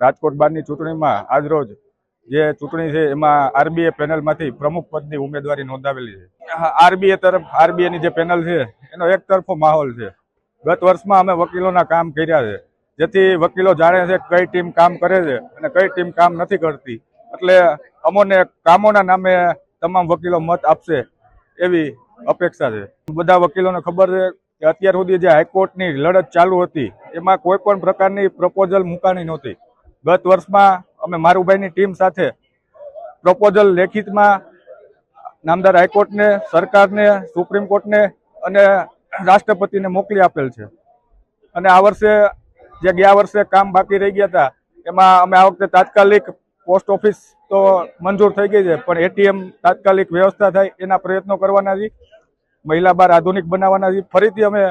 રાજકોટ બારની ચૂંટણીમાં આજરોજ જે ચૂંટણી છે એમાં આરબીએ પેનલમાંથી પ્રમુખ પદની ઉમેદવારી નોંધાવેલી છે. આરબીએ તરફ, આરબીએની જે પેનલ છે, એનો એક તરફો માહોલ છે. ગત વર્ષમાં અમે વકીલોના કામ કર્યા છે. જેથી વકીલો જાણે છે કઈ ટીમ કામ કરે છે અને કઈ ટીમ કામ નથી કરતી. એટલે અમોને કામોના નામે તમામ વકીલો મત આપશે એવી અપેક્ષા છે. બધા વકીલોને ખબર છે કે અત્યાર સુધી જે હાઈકોર્ટની લડત ચાલુ હતી, એમાં કોઈ પણ પ્રકારની પ્રપોઝલ મુકાણી નહોતી. ગત વર્ષમાં અમે મારુભાઈની ટીમ સાથે પ્રપોઝલ લેખિતમાં નામદાર હાઈકોર્ટને, સરકારને, સુપ્રીમ કોર્ટને અને રાષ્ટ્રપતિને મોકલી આપેલ છે. અને આ વર્ષે જે ગયા વર્ષે કામ બાકી રહી ગયા હતા, એમાં અમે આ વખતે તાત્કાલિક પોસ્ટ ઓફિસ તો મંજૂર થઈ ગઈ છે, પણ એટીએમ તાત્કાલિક વ્યવસ્થા થાય એના પ્રયત્નો કરવાના છે. મહિલા બાર આધુનિક બનાવવાના છે. ફરીથી અમે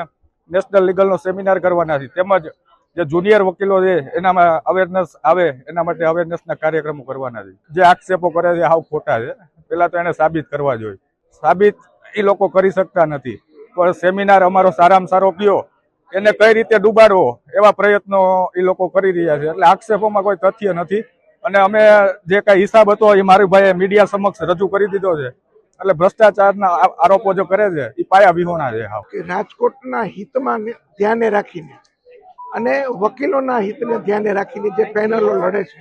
નેશનલ લીગલનો સેમિનાર કરવાના છે. તેમજ જે જુનિયર વકીલો છે, એનામાં અવેરનેસ આવે, એના માટે અવેરનેસના કાર્યક્રમો કરવાના છે. જે આક્ષેપો કરે છે હાવ ખોટા છે. પેલા તો એને સાબિત કરવા જોઈએ. સાબિત એ લોકો કરી શકતા નથી. પણ સેમિનાર અમારો સારામાં સારો કયો, એને કઈ રીતે ડૂબાડવો, એવા પ્રયત્નો એ લોકો કરી રહ્યા છે. એટલે આક્ષેપોમાં કોઈ તથ્ય નથી. અને અમે જે કાંઈ હિસાબ હતો એ મારી ભાઈએ મીડિયા સમક્ષ રજૂ કરી દીધો છે. એટલે ભ્રષ્ટાચારના આરોપો જો કરે છે એ પાયા વિહોણા છે રાજકોટના હિતમાં ધ્યાને રાખીને અને વકીલોના હિતને ધ્યાને રાખીને જે પેનલો લડે છે,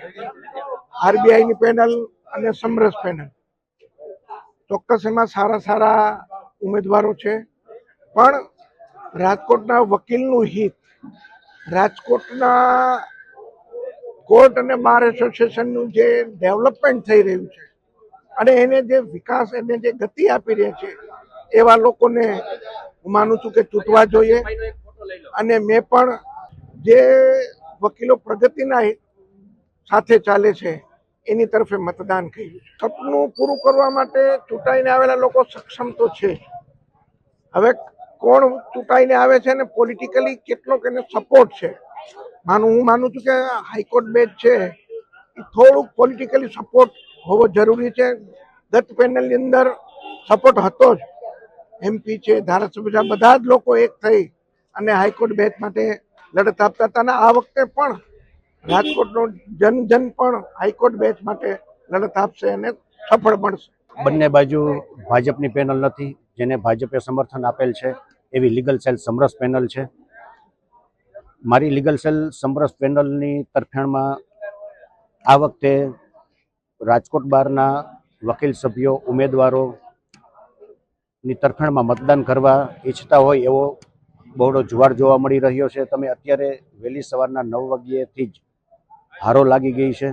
આરબીઆઈની પેનલ અને સમરસ પેનલ. ચોક્કસ એમાં સારા સારા ઉમેદવારો છે, પણ રાજકોટના વકીલનું હિત, રાજકોટના કોર્ટ અને બાર એસોસિએશનનું જે ડેવલપમેન્ટ થઈ રહ્યું છે, અને એને જે વિકાસ, એને જે ગતિ આપી રહ્યા છે, એવા લોકોને હું માનું છું કે ચૂંટવા જોઈએ. અને મેં પણ જે વકીલો પ્રગતિના સાથે ચાલે છે, એની તરફે મતદાન કર્યું સપનું પૂરું કરવા માટે ચૂંટાઈને આવેલા લોકો સક્ષમ તો છે. હવે કોણ ચૂંટાઈને આવે છે ને પોલિટિકલી કેટલોક એને સપોર્ટ છે? માનું, હું માનું છું કે હાઈકોર્ટ બેચ છે, એ થોડુંક પોલિટિકલી સપોર્ટ હોવો જરૂરી છે. ગત પેનલની અંદર સપોર્ટ હતો જ. એમપી છે, ધારાસભ્ય બધા જ લોકો એક થઈ અને હાઈકોર્ટ બેચ માટે લડત આપતા હતા આ વખતે પણ રાજકોટનો જન જન પણ હાઈકોર્ટ બેચ માટે લડત આપશે અને સફળ બનશે. બંને બાજુ ભાજપની પેનલ નથી, જેને ભાજપે સમર્થન આપેલ છે, એવી લીગલ સેલ સમરસ પેનલ છે. મારી લીગલ સેલ સમરસ પેનલની તરફેણમાં આ વખતે રાજકોટ બહારના વકીલ સભ્યો, ઉમેદવારોની તરફેણમાં મતદાન કરવા ઈચ્છતા હોય એવો બહોળો જુવાર જોવા મળી રહ્યો છે. તમે અત્યારે વહેલી સવારના નવ વાગ્યેથી જ હારો લાગી ગઈ છે.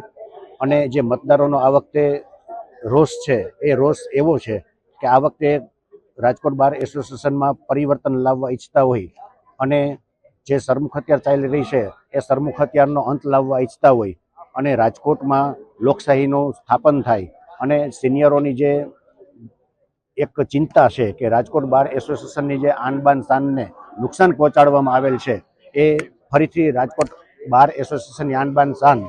અને જે મતદારોનો આ વખતે રોષ છે, એ રોષ એવો છે કે આ વખતે રાજકોટ બાર એસોસિએશનમાં પરિવર્તન લાવવા ઈચ્છતા હોય અને જે સરમુખ હત્યાર ચાલી રહી છે, એ સરમુખ હત્યારનો અંત લાવવા ઈચ્છતા હોય અને રાજકોટમાં લોકશાહીનું સ્થાપન થાય અને સિનિયરોની જે એક ચિંતા છે કે રાજકોટ બાર એસોસિએશનની જે આનબાન શાનને નુકસાન પહોંચાડવામાં આવેલ છે. એ ફરીથી રાજકોટ બાર એસોસિએશનની યાનબાન શાન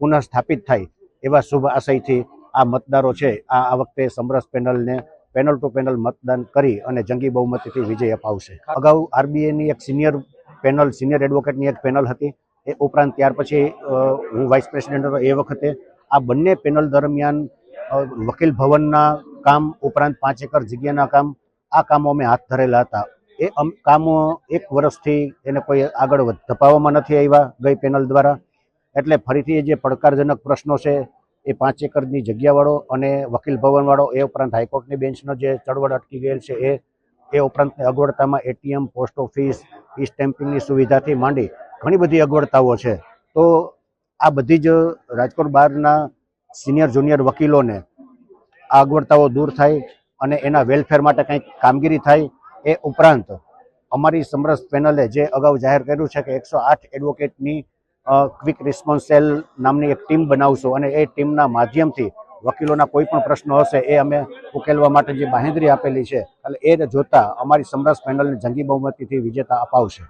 પુનઃ સ્થાપિત થાય એવા શુભ આશયથી આ મતદારો છે. આ આ વખતે સમરસ પેનલને પેનલ ટુ પેનલ મતદાન કરી અને જંગી બહુમતીથી વિજય અપાવશે. અગાઉ આરબીઆઈની એક સિનિયર પેનલ, સિનિયર એડવોકેટની એક પેનલ હતી. એ ઉપરાંત ત્યાર પછી હું વાઇસ પ્રેસિડેન્ટ હતો. એ વખતે આ બંને પેનલ દરમિયાન વકીલ ભવનના કામ ઉપરાંત પાંચ એકર જગ્યાના કામ, આ કામો અમે હાથ ધરેલા હતા. એ કામો એક વર્ષથી એને કોઈ આગળ ધપાવવામાં નથી આવ્યા ગઈ પેનલ દ્વારા. એટલે ફરીથી એ જે પડકારજનક પ્રશ્નો છે, એ પાંચ એકરની જગ્યાવાળો અને વકીલ ભવનવાળો, એ ઉપરાંત હાઈકોર્ટની બેન્ચનો જે ચળવળ અટકી ગયેલ છે, એ એ ઉપરાંત અગવડતામાં એટીએમ, પોસ્ટ ઓફિસ, ઈ સ્ટેમ્પિંગની સુવિધાથી માંડી ઘણી બધી અગવડતાઓ છે. તો આ બધી જ રાજકોટ બહારના સિનિયર જુનિયર વકીલોને આ અગવડતાઓ દૂર થાય અને એના વેલફેર માટે કંઈક કામગીરી થાય એ ઉપરાંત અમારી સમરસ પેનલે જે અગાઉ જાહેર કર્યું છે કે એકસો આઠ એડવોકેટની ક્વિક રિસ્પોન્સ સેલ નામની એક ટીમ બનાવશું અને એ ટીમના માધ્યમથી વકીલોના કોઈ પણ પ્રશ્નો હશે એ અમે ઉકેલવા માટે જે બાહેંધરી આપેલી છે, એટલે એ જોતા અમારી સમરસ પેનલને જંગી બહુમતીથી વિજેતા અપાવશે.